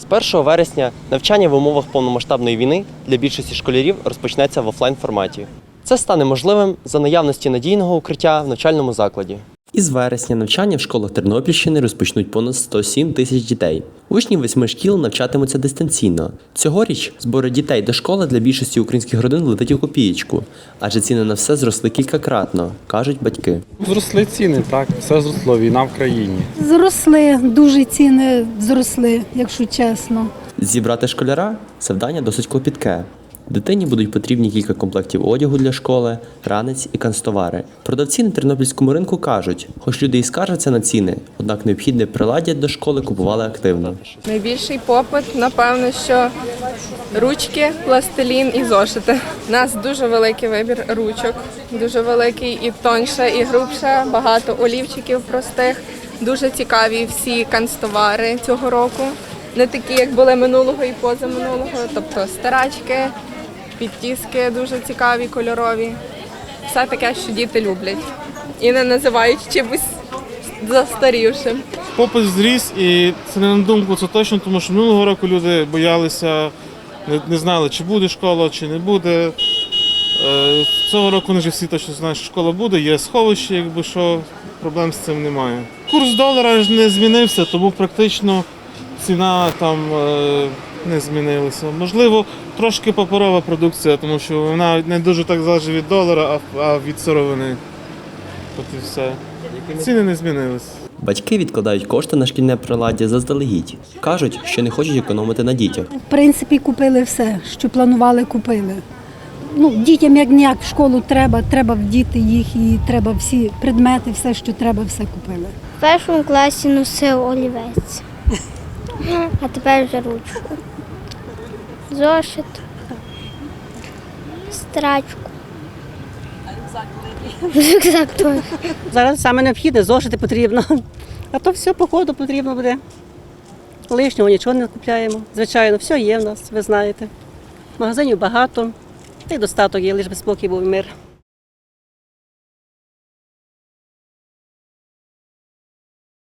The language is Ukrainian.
З 1 вересня навчання в умовах повномасштабної війни для більшості школярів розпочнеться в офлайн форматі. Це стане можливим за наявності надійного укриття в навчальному закладі. Із вересня навчання в школах Тернопільщини розпочнуть понад 107 тисяч дітей. Учні восьми шкіл навчатимуться дистанційно. Цьогоріч збори дітей до школи для більшості українських родин летить у копієчку, адже ціни на все зросли кількакратно, кажуть батьки. Зросли ціни, так, все зросло, війна в країні. Зросли, дуже ціни зросли, якщо чесно. Зібрати школяра завдання досить клопітке. Дитині будуть потрібні кілька комплектів одягу для школи, ранець і канцтовари. Продавці на тернопільському ринку кажуть, хоч люди і скаржаться на ціни, однак необхідне приладдя до школи купували активно. Найбільший попит, напевно, що ручки, пластилін і зошити. У нас дуже великий вибір ручок, дуже великий і тоньше, і грубше, багато олівчиків простих. Дуже цікаві всі канцтовари цього року. Не такі, як були минулого і позаминулого, тобто старачки, підтіски дуже цікаві, кольорові. Все таке, що діти люблять. І не називають чимось застарівшим. Попит зріс, і це не на думку, це точно, тому що минулого року люди боялися, не, не знали, чи буде школа, чи не буде. Е, Цього року вони вже всі точно знають, що школа буде, є сховище, якби що проблем з цим немає. Курс долара ж не змінився, тому практично ціна там е, не змінилася. Можливо, трошки паперова продукція, тому що вона не дуже так залежить від долара, а, а від сировини. От і все. Ціни не змінилися. Батьки відкладають кошти на шкільне приладдя заздалегідь. кажуть, що не хочуть економити на дітях. В принципі, купили все, що планували, купили. Ну, дітям як ніяк в школу треба, треба вдіти їх і треба всі предмети, все, що треба, все купили. В першому класі носив олівець, а тепер вже ручку. Зошит, страчку. Рюкзак той. Зараз саме необхідне, зошити потрібно. А то все по ходу потрібно буде. Лишнього нічого не купляємо. Звичайно, все є в нас, ви знаєте. Магазинів багато, та й достаток є, лише би спокій був мир.